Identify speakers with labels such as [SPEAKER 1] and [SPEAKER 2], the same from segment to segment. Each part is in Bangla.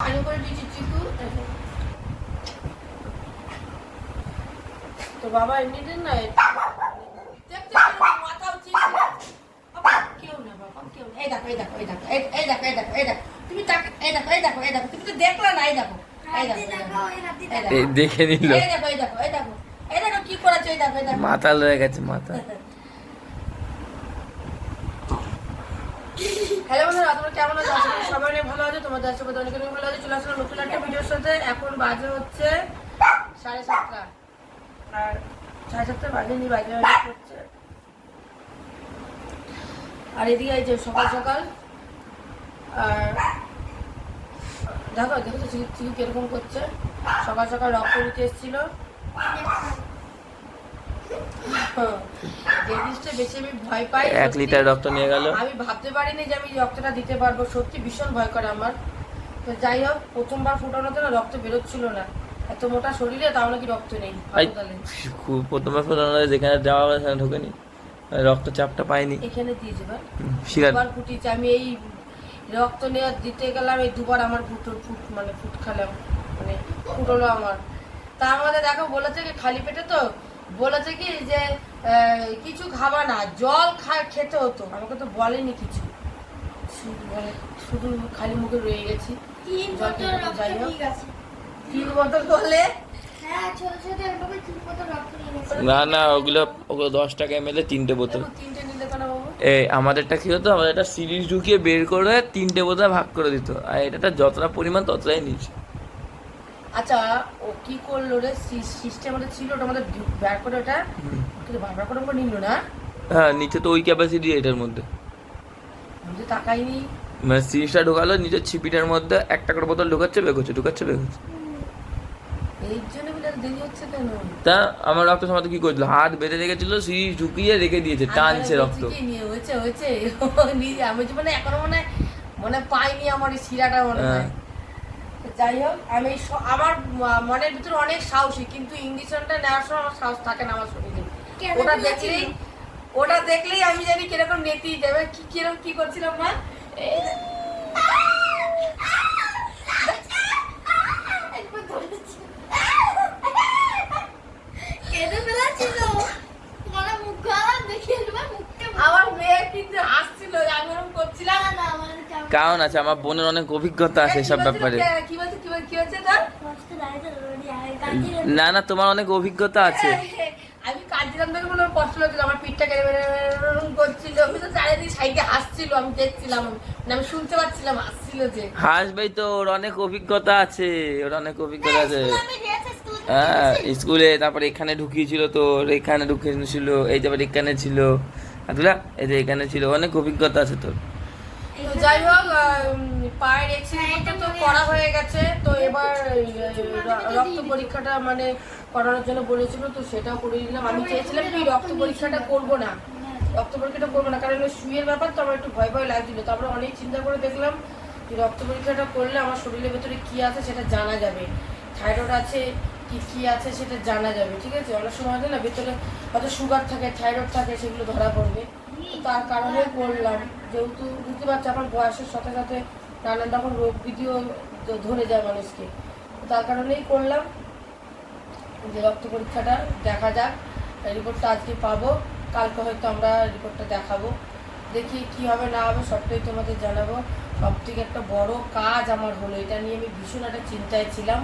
[SPEAKER 1] আমি করে দিয়েছি চিকু তো বাবা এমনিতে না দেখো, এই দেখো, এই দেখো, এই- এই এই দেখো, এই দেখো। তুমি এই দেখো, এই দেখো, এই দেখো। তুমি তো দেখলা না, দেখো। এই দেখো, এই দেখো, এই দেখে
[SPEAKER 2] নিল
[SPEAKER 1] দেখো, এই দেখো, এই দেখো। এই দেখো কি করেছে, এই দেখো, এই
[SPEAKER 2] মাতাল হয়ে গেছে মাথা
[SPEAKER 1] হ্যালো বন্ধুরা, তোমরা কেমন আছো? আশা করি সবাই অনেক ভালো আছে, তোমাদের আশা করি অনেক অনেক ভালো আছে। চলে আসলাম নতুন একটা ভিডিওর সাথে। এখন বাজে হচ্ছে সাড়ে সাতটা। আর সাড়ে সাতটা বাজে বাজে করছে আর এদিকে এই যে সকাল সকাল, আর দেখো দেখো তো চিকি কীরকম করছে? সকাল সকাল রক্ত দিতে এসেছিল যে জিনিসটা বেশি আমি ভয় পাই
[SPEAKER 2] এক লিটার রক্ত নিয়ে গেল।
[SPEAKER 1] আমি ভাবতে পারিনি যে আমি রক্তটা দিতে পারব। সত্যি ভীষণ ভয় করে আমার। তো যাই হোক প্রথমবার ফুটানোতে না রক্ত বেরোচ্ছিল না। এত মোটা শরীরে তাও নাকি রক্ত নেই
[SPEAKER 2] আই
[SPEAKER 1] হাসপাতালে।
[SPEAKER 2] খুব প্রথমে প্রথমে যেখানে যাওয়া হবে সেখানে ঢোকেনি। রক্তচাপটা পাইনি।
[SPEAKER 1] এখানে দিয়েছে দুবার ফুটিয়েছে আমি এই রক্ত নেওয়া দিতে গেলাম এই দুবার আমার ফুট ফুট মানে ফুট খালাম মানে ফুটলো আমার। তার মধ্যে দেখো বলেছে কি খালি পেটে তো বলেছে কি যে কিছু খাবা না জল খা খেতে হতো। আমাকে তো বলেনি কিছু। শুধু শুধু খালি মুখে রয়ে গেছি।
[SPEAKER 3] তিন বোতল
[SPEAKER 1] করলে
[SPEAKER 3] হ্যাঁ
[SPEAKER 2] না না ওগুলো ওগুলো দশ টাকা এমএলএ তিনটে বোতল।
[SPEAKER 1] দেখো তিনটে নিলে কেন বাবু?
[SPEAKER 2] এ আমাদেরটা কি হতো? আমাদের একটা সিরিজ ঢুকিয়ে বের করে তিনটে বোতল ভাগ করে দিত। আর এটা যতটা পরিমাণ ততটাই নিচ্ছে
[SPEAKER 1] আচ্ছা ও কি করল রে? সিস্টেম ওটা ছিল ওটা আমাদের ব্যার করে ওটা। কিন্তু বারবার করে করে নিল না?
[SPEAKER 2] হ্যাঁ নিচে তো ওই ক্যাপাসিটি এটার মধ্যে।
[SPEAKER 1] আমি তো তাকাইনি।
[SPEAKER 2] মানে সিরিজটা ঢোকালো নিচের ছিপিটার মধ্যে একটা করে বোতল ঢুকাচ্ছে বের করছে ঢুকাচ্ছে বের করছে।
[SPEAKER 1] এই জন্য দেরি হচ্ছে কেন?
[SPEAKER 2] তা আমার রক্ত সমাতে কি করছিল? হাত বেঁধে রেখেছিল সিরিজ ঢুকিয়ে রেখে দিয়েছে টানছে রক্ত।
[SPEAKER 1] কি নিয়ে হয়েছে হয়েছে। আমি মানে এখনও মনে মনে পাইনি আমার শিরাটা মনে হয়।
[SPEAKER 2] হ্যাঁ।
[SPEAKER 1] যাই হোক আমি আমার মনের ভিতরে অনেক সাহসী কিন্তু ইঞ্জেকশনটা নেওয়ার সময় আমার সাহস থাকে না আমার শরীরে ওটা দেখলেই ওটা দেখলেই আমি জানি কীরকম নেতি যাবে কি কীরকম কি করছিলাম না এই যে-
[SPEAKER 3] একবার ধরেছি কেঁদে ফেলেছিল তোমার মুখ গলা দেখিয়ে দেবে মুখটা
[SPEAKER 1] আমার মেয়ে কিন্তু হাসছিল আমি ওরকম করছিলাম
[SPEAKER 3] না না আমার কেমন
[SPEAKER 2] কারণ আছে আমার বোনের অনেক অভিজ্ঞতা আছে ব্যাপারে।
[SPEAKER 3] দাঁড়িয়ে দাঁড়িয়ে আগে কাঁদিয়ে
[SPEAKER 2] না না তোমার অনেক অভিজ্ঞতা আছে।
[SPEAKER 1] আমি কাঁদছিলাম মনে কষ্ট লাগছিল আমার পিঠটা কেড়ে মেরে করছিল। আমি তো চারিদিকে সাইডে হাসছিল আমি দেখছিলাম মানে আমি শুনতে পাচ্ছিলাম হাসছিল যে।
[SPEAKER 2] হাসবেই তো ওর অনেক অভিজ্ঞতা আছে ওর অনেক অভিজ্ঞতা আছে।
[SPEAKER 3] স্কুলে
[SPEAKER 2] হ্যাঁ স্কুলে তারপরে এখানে ঢুকিয়েছিল তোর এখানে ঢুকিয়েছিল এই তারপরে এখানে ছিল। আদুলা, এই যে এখানে ছিল, অনেক অভিজ্ঞতা আছে তোর।
[SPEAKER 1] যাই হোক পায়ের এক্সরে তো করা হয়ে গেছে। তো এবার রক্ত পরীক্ষাটা মানে করানোর জন্য বলেছিল, তো সেটাও করে দিলাম। আমি চেয়েছিলাম কি, রক্ত পরীক্ষাটা করব না। রক্ত পরীক্ষাটা করব না, কারণ সুইয়ের ব্যাপার তো আমার একটু ভয় ভয় লাগছিল। তারপরে অনেক চিন্তা করে দেখলাম যে রক্ত পরীক্ষাটা করলে আমার শরীরের ভেতরে কি আছে সেটা জানা যাবে। থাইরয়েড আছে কি কি আছে সেটা জানা যাবে, ঠিক আছে? অনেক সময় না, ভেতরে হয়তো সুগার থাকে থাইরয়েড থাকে, সেগুলো ধরা পড়বে। তার কারণে করলাম যেহেতু বুঝতে পারছি, আমার বয়সের সাথে সাথে নানান রকম রোগ বিধিও ধরে যায় মানুষকে। তার কারণেই করলাম। যে রক্ত পরীক্ষাটা দেখা যাক রিপোর্টটা আজকে পাবো। কালকে হয়তো আমরা রিপোর্টটা দেখাবো। দেখি কি হবে, না হবে, সবটাই তোমাদের জানাব। সব থেকে একটা বড় কাজ আমার হলো, এটা নিয়ে আমি ভীষণ একটা চিন্তায় ছিলাম।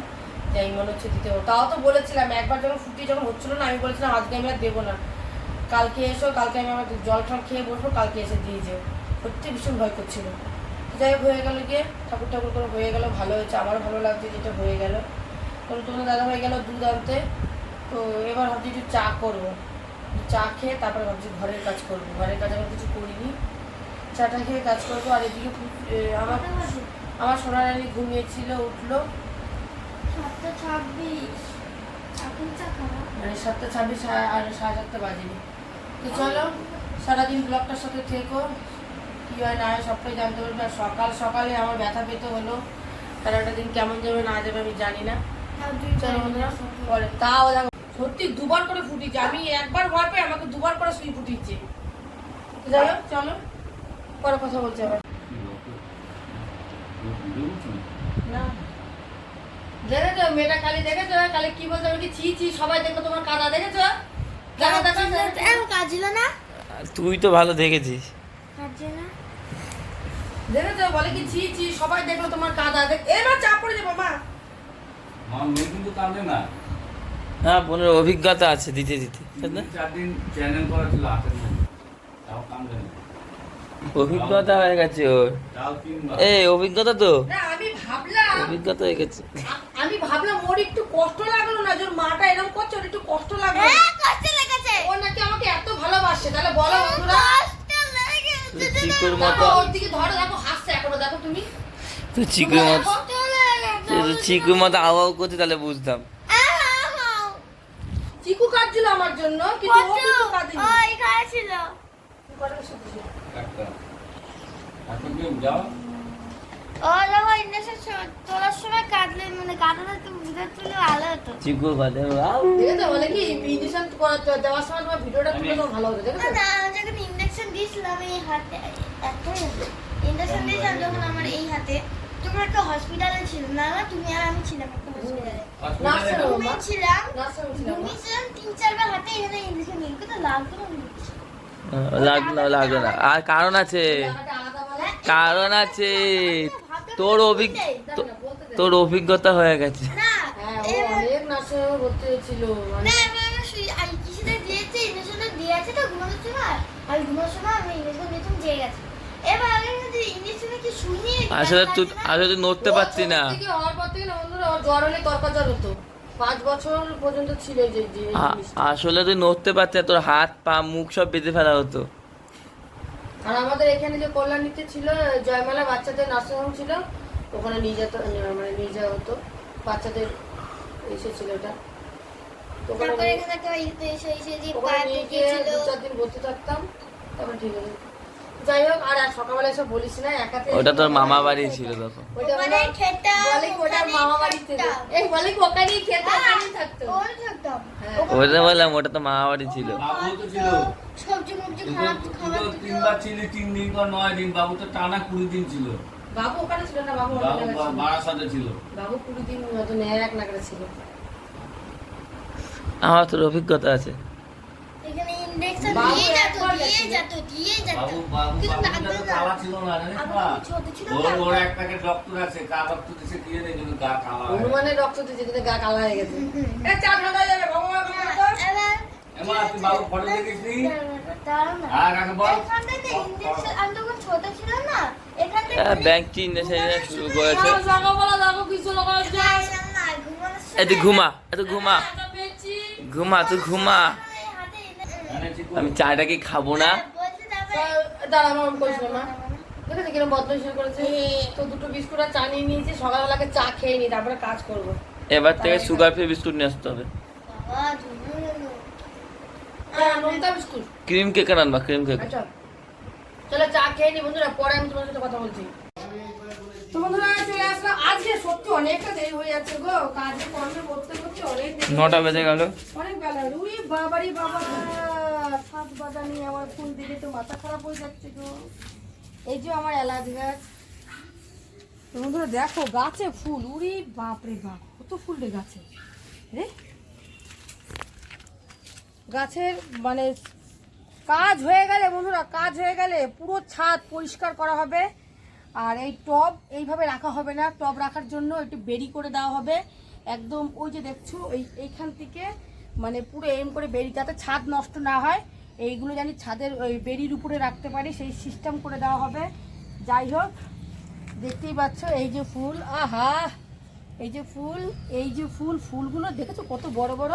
[SPEAKER 1] যে এই মনে হচ্ছে দিতে হবে তাও তো বলেছিলাম, একবার যখন ফুটি যখন হচ্ছিল না, আমি বলেছিলাম, আজকে আমি আর দেবো না। কালকে এসো, কালকে আমি আমার জল টল খেয়ে বসবো, কালকে এসে দিয়ে যাও। সত্যি ভীষণ ভয় করছিল। যাই হোক, হয়ে গেল গিয়ে, ঠাকুর ঠাকুর করে হয়ে গেল, ভালো হয়েছে, আমারও ভালো লাগছে যেটা হয়ে গেল। তখন তোমার দাদা হয়ে গেল দুধ আনতে, তো এবার ভাবছি একটু চা করব। চা খেয়ে তারপরে ভাবছি ঘরের কাজ করব। ঘরের কাজ আমার কিছু করিনি। চাটা খেয়ে কাজ করব, আর এদিকে আমার আমার সোনারানি ঘুমিয়েছিল, উঠল
[SPEAKER 3] সাতটা ছাব্বিশ এখন চা খাওয়া
[SPEAKER 1] মানে সাতটা ছাব্বিশ আর সাড়ে সাতটা বাজেনি। তো চলো সারাদিন ব্লগটার সাথে থেকো। কী হয় না হয় সবটাই জানতে পারবে। আর সকাল সকালে আমার ব্যথা পেতে হলো। সারাটা দিন কেমন যাবে না যাবে আমি জানি না। চলো বন্ধুরা পরে তাও দেখো সত্যি দুবার করে ফুটিছে আমি একবার ভয় পাই আমাকে দুবার করে সুই ফুটিয়েছে। তো যাই হোক চলো পরে কথা বলছি আবার। দেখেছ? মেয়েটা কালি দেখেছ? কালি কি বলতে কি ছি ছি সবাই দেখো তোমার কাদা দেখেছ? দেখো দেখো দেখো।
[SPEAKER 3] এরকম না?
[SPEAKER 2] আর তুই তো ভালো দেখেছিস।
[SPEAKER 1] দেখেছ? বলে কি ছি ছি সবাই দেখল তোমার কাদা। দেখ এবার চাপ পড়ে যাব মা।
[SPEAKER 4] মা মেয়ে কিন্তু কাঁদে না।
[SPEAKER 2] হ্যাঁ বোনের অভিজ্ঞতা আছে দিতে দিতে।
[SPEAKER 4] চার দিন চ্যানেল করা ছিল হাতের তাও কাঁদে না।
[SPEAKER 2] অভিজ্ঞতা হয়ে গেছে ওর। এই অভিজ্ঞতা তো।
[SPEAKER 1] আমি ভাবলাম
[SPEAKER 2] অভিজ্ঞতা হয়ে গেছে।
[SPEAKER 1] আমি ভাবলাম ওর একটু কষ্ট লাগল না যে ওর মাটা এরকম করছে ওর একটু কষ্ট লাগল।
[SPEAKER 3] হ্যাঁ কষ্ট লেগেছে।
[SPEAKER 1] ও নাকি আমাকে এত ভালোবাসে তাহলে বলো বন্ধুরা।
[SPEAKER 2] চিকুর মতো
[SPEAKER 1] ওর দিকে ধরো দেখো হাসছে এখনও দেখো তুমি।
[SPEAKER 2] তুই চিকুর মতো
[SPEAKER 3] কষ্ট লেগেছে
[SPEAKER 2] তুই তো চিকুর মতো আওয়াও করতে তাহলে বুঝতাম।
[SPEAKER 1] চিকু কাঁদছিল আমার জন্য কিন্তু ও
[SPEAKER 3] কত
[SPEAKER 1] কিন্তু কাঁদেনি।
[SPEAKER 3] ওই খায় ছিল
[SPEAKER 1] কটার
[SPEAKER 4] একটা এখন যাও?
[SPEAKER 3] ও তোলার সময় কাটলে মানে তো তুলে ভালো হতো।
[SPEAKER 1] বলে কি দেওয়ার সময় তোমার ভিডিওটা তুলে তো ভালো
[SPEAKER 3] না যখন দিয়েছিলাম এই হাতে ইন্ডাকশন দিয়েছিলাম যখন আমার এই হাতে একটা হসপিটালে ছিল না না তুমি আর আমি ছিলাম একটা হসপিটালে
[SPEAKER 1] নার্সে
[SPEAKER 4] হসপিটালে
[SPEAKER 1] মা ছিলাম।
[SPEAKER 3] ঘুমিয়েছিলাম তিন চারবার হাতে কিন্তু লাগতো না
[SPEAKER 2] লাগল লাগল না। আর কারণ আছে। কারণ আছে। তোর অভিজ্ঞ তো- তোর অভিজ্ঞতা হয়ে গেছে।
[SPEAKER 3] না
[SPEAKER 1] হ্যাঁ মানে
[SPEAKER 3] না এবার আমার শুই আর কিছুটা দিয়েছে ইন্ডাকশনটা দিয়েছে তো ঘুমানোর সময়। আর ঘুমানোর সময় আমি ইন্ডাকশন দিয়েছিলাম জেগে গেছে। এবার আমি যদি ইন্ডাকশনে কি শুনিয়ে
[SPEAKER 2] আসলে তুই আসলে তুই নড়তে পারছি না। আসলে তুই নড়তে পারছি না, তোর হাত পা মুখ সব বেঁধে ফেলা হতো।
[SPEAKER 1] আর আমাদের এখানে যে কল্যাণীতে ছিল জয়মালা বাচ্চাদের নার্সিং হোম ছিল ওখানে নিয়ে যেত মানে নিয়ে যাওয়া হতো বাচ্চাদের এসেছিল ওটা তো ওখানে নিয়ে- গিয়ে দু চার দিন বসে থাকতাম তারপর ঠিক আছে। যাই হোক আর আর সকালবেলা এসে বলিস না একাতে
[SPEAKER 2] ওটা তোর মামা বাড়ি ছিল তখন
[SPEAKER 1] ওইটা
[SPEAKER 3] ওখানে খেতাম,
[SPEAKER 1] বলে ওটা মামা বাড়ি এই বলে ওখানেই খেতে ওখানেই থাকতো।
[SPEAKER 3] ওখানে থাকতাম।
[SPEAKER 1] হ্যাঁ।
[SPEAKER 2] ওটা বললাম ওটা তো মামা বাড়ি ছিল।
[SPEAKER 4] বাবু তো ছিল।
[SPEAKER 3] সবজি মবজি খাওয়া খাওয়া
[SPEAKER 4] তিনবার ছিলি তিন দিন পর নয় দিন বাবু তো টানা কুড়ি দিন ছিল।
[SPEAKER 1] বাবু ওখানে ছিল না বাবু
[SPEAKER 4] বাবু
[SPEAKER 1] অন্য ছিল।
[SPEAKER 4] বাড়ার সাথে ছিল।
[SPEAKER 1] বাবু কুড়ি দিন মতো এক নাগরে ছিল।
[SPEAKER 2] আমার তোর অভিজ্ঞতা আছে।
[SPEAKER 3] এখানে
[SPEAKER 4] রক্ত কিন্তু গা কালা হয়ে গেছে।
[SPEAKER 1] হনুমানের রক্ত দিতে দিতে গা কালা হয়ে গেছে।
[SPEAKER 2] শুরু করেছে। ঘুমা ঘুমা। ঘুমা তুই ঘুমা
[SPEAKER 3] এই হাতে ইন্ডেক্সন-
[SPEAKER 4] জানে চিকু
[SPEAKER 2] আমি চাটা কি খাব না?
[SPEAKER 1] দাঁড়া আমার করিস না। মা দেখেছি কিরম বদমাইশ করেছে? তো দুটো বিস্কুট আর চা নিয়ে নিয়েছি সকালবেলাকে চা খেয়ে নি তারপরে কাজ করব।
[SPEAKER 2] এবার থেকে সুগার ফ্রি বিস্কুট নিয়ে আসতে হবে।
[SPEAKER 1] হ্যাঁ
[SPEAKER 2] ক্রিম কেক আনবা ক্রিম কেক।
[SPEAKER 1] আচ্ছা। চলো চা খেয়ে নি বন্ধুরা পরে আমি তোমার সাথে কথা বলছি। তো বন্ধুরা চলে আসলাম। আজকে সত্যি অনেকটা দেরি হয়ে যাচ্ছে গো কাজে কর্মে করতে করতে অনেক
[SPEAKER 2] নটা বেজে গেল।
[SPEAKER 1] অনেক বেলা। বাবারি বাবা। সাত বাজা নিয়ে আমার ফুল দিকে তো মাথা খারাপ হয়ে যাচ্ছে গো। এই যে আমার এলাচ গাছ। বন্ধুরা দেখো গাছে ফুল। উরি বাপরে বাপ, কত ফুল রে গাছে। রে। গাছের মানে কাজ হয়ে গেলে বন্ধুরা, কাজ হয়ে গেলে পুরো ছাদ পরিষ্কার করা হবে। আর এই টব এইভাবে রাখা হবে না। টব রাখার জন্য একটু বেরি করে দেওয়া হবে। একদম ওই যে দেখছ ওই এইখান থেকে মানে পুরো এম করে বেরি যাতে ছাদ নষ্ট না হয় এইগুলো জানি ছাদের ওই বেরির উপরে রাখতে পারি সেই সিস্টেম করে দেওয়া হবে। যাই হোক দেখতেই পাচ্ছ এই যে ফুল আহা! এই যে ফুল এই যে ফুল ফুলগুলো দেখেছ কত বড় বড়?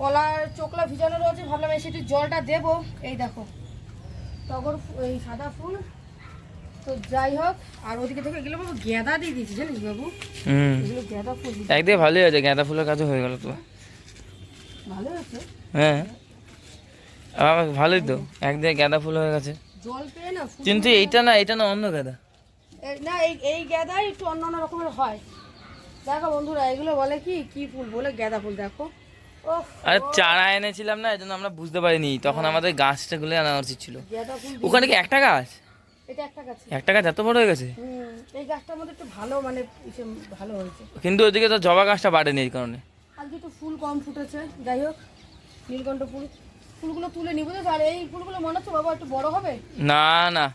[SPEAKER 1] কলার চোখলা ভিজানো রয়েছে ভাবলাম এসে একটু জলটা দেবো। এই দেখো টগর এই সাদা ফুল। তো যাই হোক আর ওদিকে দেখো এগুলো বাবু গেঁদা দিয়ে দিয়েছি জানিস বাবু?
[SPEAKER 2] হুম।
[SPEAKER 1] এগুলো গেঁদা ফুল।
[SPEAKER 2] একদিকে ভালোই হয়েছে গাঁদা ফুলের কাজও হয়ে গেল তো হ্যাঁ। আমার ভালোই তো একদিকে গাঁদা ফুল হয়ে গেছে। কিন্তু এইটা না এটা না অন্য গাঁদা।
[SPEAKER 1] না এই এই গেঁদাই একটু অন্য অন্য রকমের হয়। দেখো বন্ধুরা এগুলো বলে কি কি ফুল? বলে গেঁদা ফুল দেখো।
[SPEAKER 2] আরে চারা এনেছিলাম না এই জন্য আমরা বুঝতে পারিনি। তখন আমাদের গাছটা গুলো আনা উচিত ছিল। ওখানে কি একটা গাছ?
[SPEAKER 1] এটা একটা গাছ
[SPEAKER 2] একটা গাছ এত বড় হয়ে গেছে?
[SPEAKER 1] এই গাছটার মধ্যে একটু ভালো মানে ভালো হয়েছে।
[SPEAKER 2] কিন্তু ওদিকে তো জবা গাছটা বাড়েনি এই কারণে।
[SPEAKER 1] আজকে একটু ফুল কম ফুটেছে যাই হোক নীলকণ্ঠ ফুল ফুলগুলো তুলে নিবো তো আর এই ফুলগুলো মনে হচ্ছে বাবা একটু বড় হবে?
[SPEAKER 2] না না।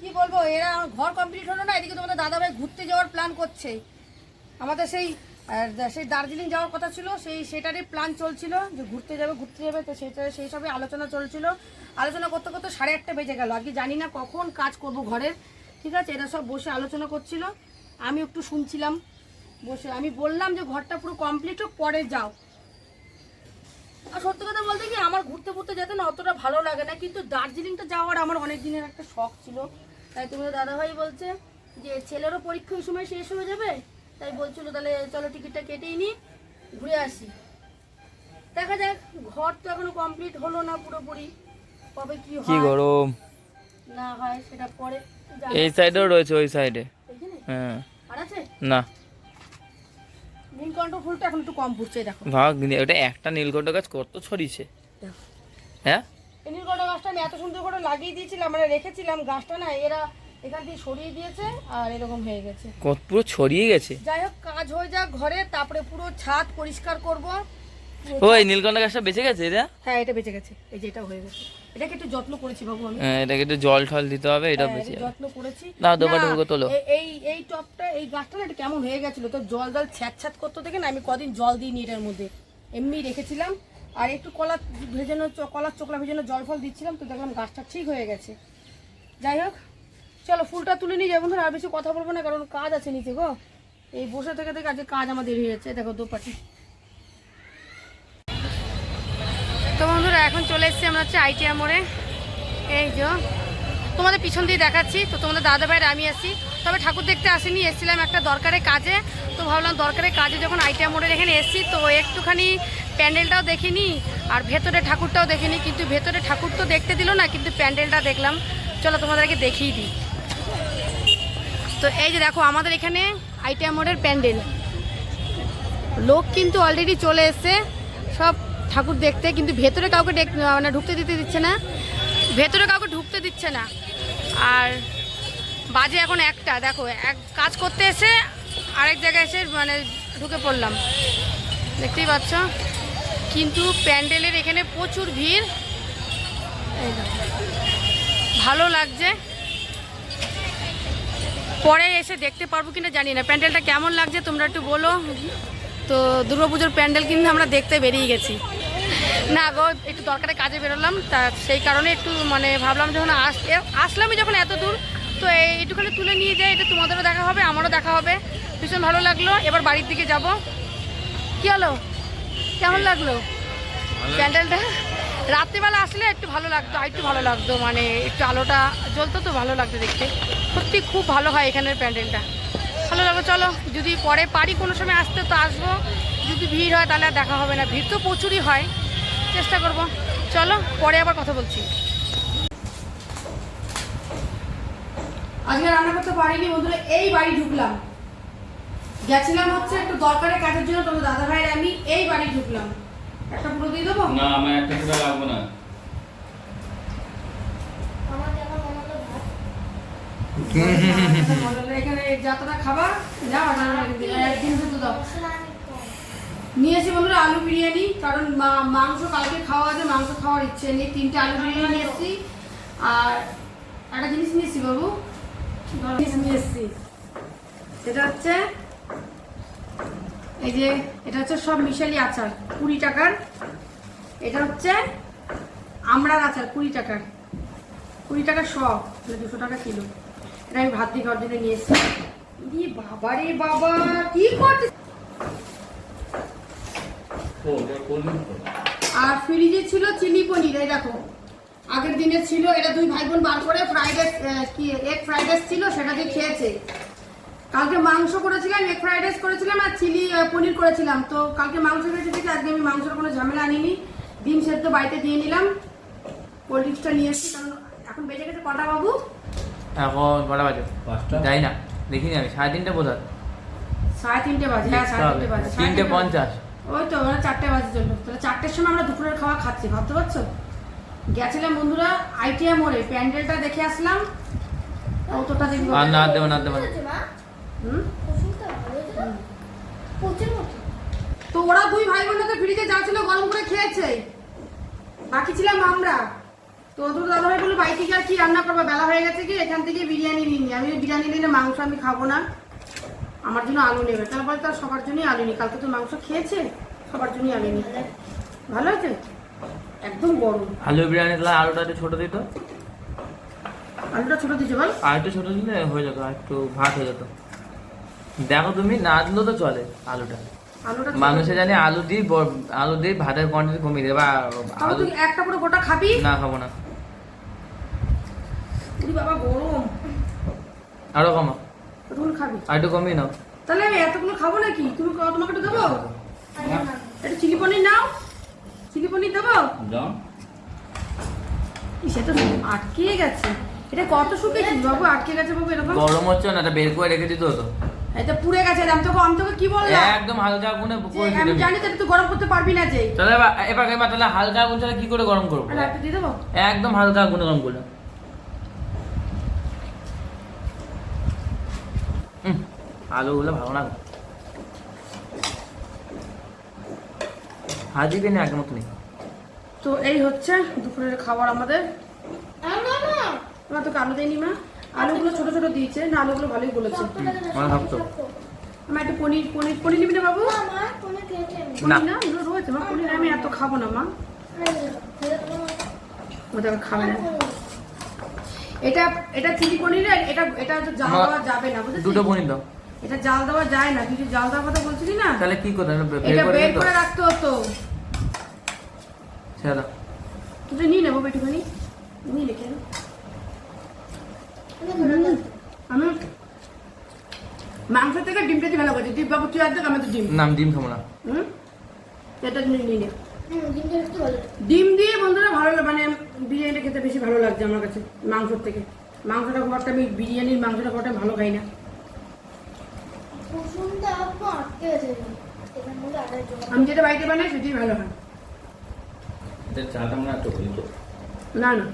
[SPEAKER 1] কি বলব এরা ঘর কমপ্লিট হলো না এদিকে তোমাদের দাদাভাই ঘুরতে যাওয়ার প্ল্যান করছে। আমাদের সেই সেই দার্জিলিং যাওয়ার কথা ছিল সেই সেটারই প্ল্যান চলছিল যে ঘুরতে যাবে ঘুরতে যাবে তো সেটা সেই সবই আলোচনা চলছিল। আলোচনা করতে করতে সাড়ে আটটা বেজে গেল। আজকে জানি না কখন কাজ করব ঘরের ঠিক আছে? এরা সব বসে আলোচনা করছিল। আমি একটু শুনছিলাম। বসে আমি বললাম যে ঘরটা পুরো কমপ্লিট হোক পরে যাও। আর সত্যি কথা বলতে কি আমার ঘুরতে ঘুরতে যেতে না অতটা ভালো লাগে না কিন্তু দার্জিলিংটা যাওয়ার আমার অনেক দিনের একটা শখ ছিল। তাই তোমাদের দাদাভাই বলছে যে ছেলেরও পরীক্ষা ওই সময় শেষ হয়ে যাবে? তাই বলছিল তাহলে চলো টিকিটটা কেটেই নি ঘুরে আসি। দেখা যাক ঘর তো এখনও কমপ্লিট হলো না পুরোপুরি। কবে কি
[SPEAKER 2] কি গরম?
[SPEAKER 1] না হয় সেটা পরে
[SPEAKER 2] এই সাইডেও রয়েছে ওই সাইডে? হ্যাঁ।
[SPEAKER 1] আর আছে?
[SPEAKER 2] না।
[SPEAKER 1] নীলকণ্ঠ ফুলটা এখন একটু কম ফুটছে দেখো।
[SPEAKER 2] ভাগ ওটা একটা নীলকণ্ঠ গাছ কত ছড়িয়েছে। হ্যাঁ?
[SPEAKER 1] এই নীলকণ্ঠ গাছটা আমি এত সুন্দর করে লাগিয়ে দিয়েছিলাম মানে রেখেছিলাম গাছটা না এরা এখান দিয়ে সরিয়ে দিয়েছে আর এরকম হয়ে গেছে।
[SPEAKER 2] কত পুরো ছড়িয়ে গেছে।
[SPEAKER 1] যাই হোক কাজ হয়ে যাক ঘরে তারপরে পুরো ছাদ পরিষ্কার করব।
[SPEAKER 2] ও এই নীলকণ্ঠ গাছটা বেঁচে গেছে এটা?
[SPEAKER 1] হ্যাঁ এটা বেঁচে গেছে। এই যে এটা হয়ে গেছে। এটাকে একটু যত্ন করেছি বাবু আমি।
[SPEAKER 2] হ্যাঁ, এটাকে একটু জল টল দিতে হবে এটা
[SPEAKER 1] হ্যাঁ,
[SPEAKER 2] বেঁচে যাবে।
[SPEAKER 1] যত্ন করেছি। না,
[SPEAKER 2] ডোবা করে তোলো।
[SPEAKER 1] এই এই টপটা এই গাছটা না এটা কেমন হয়ে গেছিল তো জল জল ছ্যাঁত ছ্যাঁত করতে দেখে না আমি কদিন জল দিইনি এটার মধ্যে। এমনি রেখেছিলাম। আর একটু কলা ভেজানো কলার চোকলা ভেজানো জল ফল দিচ্ছিলাম তো দেখলাম গাছটা ঠিক হয়ে গেছে। যাই হোক চলো ফুলটা তুলে নিয়ে যাব আর বেশি কথা বলব না কারণ কাজ আছে নিচে গো। এই বসে থেকে থেকে আজকে কাজ আমাদের হয়ে যাচ্ছে দেখো দোপাটি। তো বন্ধুরা, এখন চলে এসেছি আমরা হচ্ছে আইটিআর মোড়ে এই যে, তোমাদের পিছন দিয়ে দেখাচ্ছি, তো তোমাদের দাদা ভাইয়ের আমি আসি তবে ঠাকুর দেখতে আসিনি, এসেছিলাম একটা দরকারের কাজে। তো ভাবলাম দরকারের কাজে যখন আইটিআর মোড়ের এখানে এসেছি, তো একটুখানি প্যান্ডেলটাও দেখিনি, আর ভেতরে ঠাকুরটাও দেখিনি। কিন্তু ভেতরে ঠাকুর তো দেখতে দিল না, কিন্তু প্যান্ডেলটা দেখলাম। চলো তোমাদেরকে দেখিয়ে দিই। তো এই যে দেখো, আমাদের এখানে আইটিআর মোড়ের প্যান্ডেল। লোক কিন্তু অলরেডি চলে এসছে। সব ঠাকুর দেখতে, কিন্তু ভেতরে কাউকে মানে ঢুকতে দিতে দিচ্ছে না। ভেতরে কাউকে ঢুকতে দিচ্ছে না। আর বাজে এখন একটা, দেখো, এক কাজ করতে এসে আরেক জায়গায় এসে মানে ঢুকে পড়লাম। দেখতেই পাচ্ছ? কিন্তু প্যান্ডেলের এখানে প্রচুর ভিড়। ভালো লাগছে। পরে এসে দেখতে পারব কিনা জানি না। প্যান্ডেলটা কেমন লাগছে তোমরা একটু বলো। তো দুর্গাপুজোর প্যান্ডেল কিন্তু আমরা দেখতে বেরিয়ে গেছি। না গো একটু দরকারে কাজে বেরোলাম তা সেই কারণে একটু মানে ভাবলাম যখন আস আসলামই যখন এত দূর তো এই একটুখানি তুলে নিয়ে যাই এটা তোমাদেরও দেখা হবে আমারও দেখা হবে। ভীষণ ভালো লাগল এবার বাড়ির দিকে যাব। কি হলো? কেমন লাগল? প্যান্ডেলটা রাত্রিবেলা আসলে একটু ভালো লাগতো আর একটু ভালো লাগতো মানে একটু আলোটা জ্বলতো তো ভালো লাগতো দেখতে। সত্যি খুব ভালো হয় এখানের প্যান্ডেলটা। ভালো লাগল চলো যদি পরে পারি কোনো সময় আসতে তো আসব। যদি ভিড় হয় তাহলে আর দেখা হবে না ভিড় তো প্রচুরই হয়। চেষ্টা করব। চলো পরে আবার কথা বলছি। আজকে রান্না করতে পারিনি বন্ধুরা এই বাড়ি ঢুকলাম। গেছিলাম হচ্ছে একটু দরকারের কাজের জন্য তোমার দাদা ভাইয়ের আমি এই বাড়ি ঢুকলাম। একটা পুরো দিয়ে দেবো?
[SPEAKER 4] না আমার একটা পুরো লাগবো না।
[SPEAKER 1] এখানে যাত্রা খাবার যাও একদিন শুধু দাও। নিয়েছি বন্ধুরা আলু বিরিয়ানি কারণ মাংস কালকে খাওয়া আছে মাংস খাওয়ার ইচ্ছে নেই। তিনটে আলু বিরিয়ানি নিয়ে এসেছি আর একটা জিনিস নিয়েছি বাবু। জিনিস নিয়ে এসেছি সেটা হচ্ছে এই যে এটা হচ্ছে সব মিশালি আচার কুড়ি টাকার। এটা হচ্ছে আমড়ার আচার কুড়ি টাকার। কুড়ি টাকা সব মানে দুশো টাকা কিলো। এটা আমি ভাত দিয়ে খাওয়ার জন্য নিয়ে এসেছি। ই বাবা রে বাবা কি করছিস। আর ফ্রিজে ছিল চিলি পনির এই দেখো। আগের দিনে ছিল এটা দুই ভাই বোন বার করে ফ্রাইড রাইস কি এগ ফ্রাইড রাইস ছিল সেটা দিয়ে খেয়েছে। কালকে মাংস করেছিলাম এগ ফ্রাইড রাইস করেছিলাম আর চিলি পনির করেছিলাম। তো কালকে মাংস খেয়েছে দেখে আজকে আমি মাংসের কোনো ঝামেলা আনিনি। ডিম সেদ্ধ বাড়িতে দিয়ে নিলাম। কোল্ড ড্রিঙ্কসটা নিয়ে এসেছি কারণ এখন বেজে গেছে কটা বাবু?
[SPEAKER 2] এখন কটা বাজে?
[SPEAKER 4] পাঁচটা?
[SPEAKER 2] যাই না দেখিনি আমি সাড়ে তিনটে হয়
[SPEAKER 1] সাড়ে তিনটে বাজে হ্যাঁ সাড়ে তিনটে বাজে সাড়ে
[SPEAKER 2] তিনটে পঞ্চাশ।
[SPEAKER 1] ওই তো ওরা চারটে বাজে জন্য তাহলে চারটের সময় আমরা দুপুরের খাওয়া খাচ্ছি ভাবতে পারছ? গেছিলাম বন্ধুরা আইটিআই মোড়ে প্যান্ডেলটা দেখে আসলাম। কতটা দেখব
[SPEAKER 2] আর না দেবো না দেবো
[SPEAKER 3] তো?
[SPEAKER 1] ওরা দুই ভাই বোন তো ফ্রিজে যা ছিল গরম করে খেয়েছে। বাকি ছিলাম আমরা। তো ওদের দাদাভাই বলল আর কি রান্না করব? বেলা হয়ে গেছে কি এখান থেকে বিরিয়ানি নিয়ে আমি বিরিয়ানি নিলে মাংস আমি খাব না। আমার জন্য আলু নেবে। তারপরে তো সবার জন্যই আলু নি কালকে তো মাংস খেয়েছে সবার জন্যই আলু নি ভালো আছে? একদম গরম।
[SPEAKER 2] আলু বিরিয়ানি তাহলে আলুটা একটু ছোটো দিত
[SPEAKER 1] আলুটা ছোটো দিচ্ছে বল
[SPEAKER 2] আর একটু ছোটো দিলে হয়ে যেত একটু ভাত হয়ে যেত। দেখো তুমি না দিলেও তো চলে আলুটা।
[SPEAKER 1] আলুটা
[SPEAKER 2] মানুষে। জানি আলু দিয়ে আলু দিয়ে ভাতের কোয়ান্টিটি কমিয়ে দেবে বা আলু
[SPEAKER 1] একটা পুরো গোটা খাবি?
[SPEAKER 2] না খাব না।
[SPEAKER 1] বাবা গরম।
[SPEAKER 2] আরও কমা
[SPEAKER 1] খাবি?
[SPEAKER 2] আর একটু কমিয়ে নাও।
[SPEAKER 1] তাহলে আমি এতগুলো খাব নাকি? তুমি তোমাকে একটু দেবো? একটু চিলি পনির নাও। চিলি পনির দেবো? সেটা আটকে গেছে। এটা কত শুকিয়েছিস বাবু? আটকে গেছে বাবু এরকম?
[SPEAKER 2] গরম হচ্ছে না এটা বের করে রেখে দিতে হতো
[SPEAKER 1] এটা পুড়ে গেছে আমি তোকে আমি তোকে কি বললাম?
[SPEAKER 2] একদম হালকা আগুনে
[SPEAKER 1] আমি জানি তো তুই গরম করতে পারবি না যে।
[SPEAKER 2] তাহলে এবার এবার তাহলে হালকা আগুন ছাড়া কি করে গরম করব? একদম হালকা আগুনে গরম করলাম। আলুগুলো ভালো না হাজি দিনে আগের মতো নেই
[SPEAKER 1] তো এই হচ্ছে দুপুরের খাবার আমাদের
[SPEAKER 3] না, না।
[SPEAKER 1] তোকে আলু দেয়নি মা আলুগুলো ছোট ছোট দিয়েছে না আলুগুলো ভালোই বলেছে
[SPEAKER 2] আমার ভাবতো।
[SPEAKER 1] আমার একটু পনির পনির পনির নিবি না বাবু
[SPEAKER 3] না, মা।
[SPEAKER 1] পনির রয়েছে মা পনির আমি এত খাব না মা। ওটা খাবে না। এটা এটা চিলি পনির আর এটা এটা দেওয়া যাবে না বুঝেছিস
[SPEAKER 2] দুটো পনির দাও
[SPEAKER 1] এটা জাল দেওয়া যায় না তুই যে জাল দেওয়ার কথা বলছিলি না?
[SPEAKER 2] তাহলে কি করতে
[SPEAKER 1] এটা বের করে রাখতে হতো।
[SPEAKER 2] ছেড়ে।
[SPEAKER 1] তুই নিয়ে নেব একটুখানি নিয়ে রেখে
[SPEAKER 3] আমি
[SPEAKER 1] মাংস থেকে ডিমটা দিয়ে ভালো করছি ডিম বাবু তুই আর দেখ আমি তো ডিম।
[SPEAKER 2] নাম ডিম খাব না।
[SPEAKER 1] হুম? এটা নিয়ে নিয়ে নে। ডিম দিয়ে বন্ধুরা ভালো লাগে মানে বিরিয়ানিটা খেতে বেশি ভালো লাগছে আমার কাছে মাংসর থেকে। মাংসটা খুব একটা আমি বিরিয়ানির মাংসটা খুব ভালো খাই না
[SPEAKER 3] কুসুমটা একটু আটকে গেছে। এটার মধ্যে আটার জন্য।
[SPEAKER 1] আমি যেটা বাড়িতে বানাই সেটাই ভালো হয়।
[SPEAKER 4] চাটা মনে হয়
[SPEAKER 1] না না।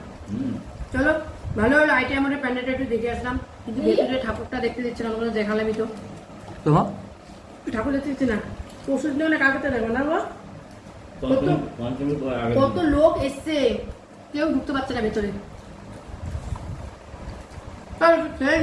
[SPEAKER 1] চলো ভালো হলো আইটি আমাদের প্যান্ডেলটা একটু দেখে আসলাম। কিন্তু ভেতরে ঠাকুরটা দেখতে দিচ্ছে না ওগুলো দেখালামই তো।
[SPEAKER 2] তোমার
[SPEAKER 1] ঠাকুর দেখতে দিচ্ছে না। ওষুধ নিয়ে অনেক আগেতে দেখো না গো। কত? লোক এসছে। কেউ ঢুকতে পারছে না ভেতরে। আর সেই।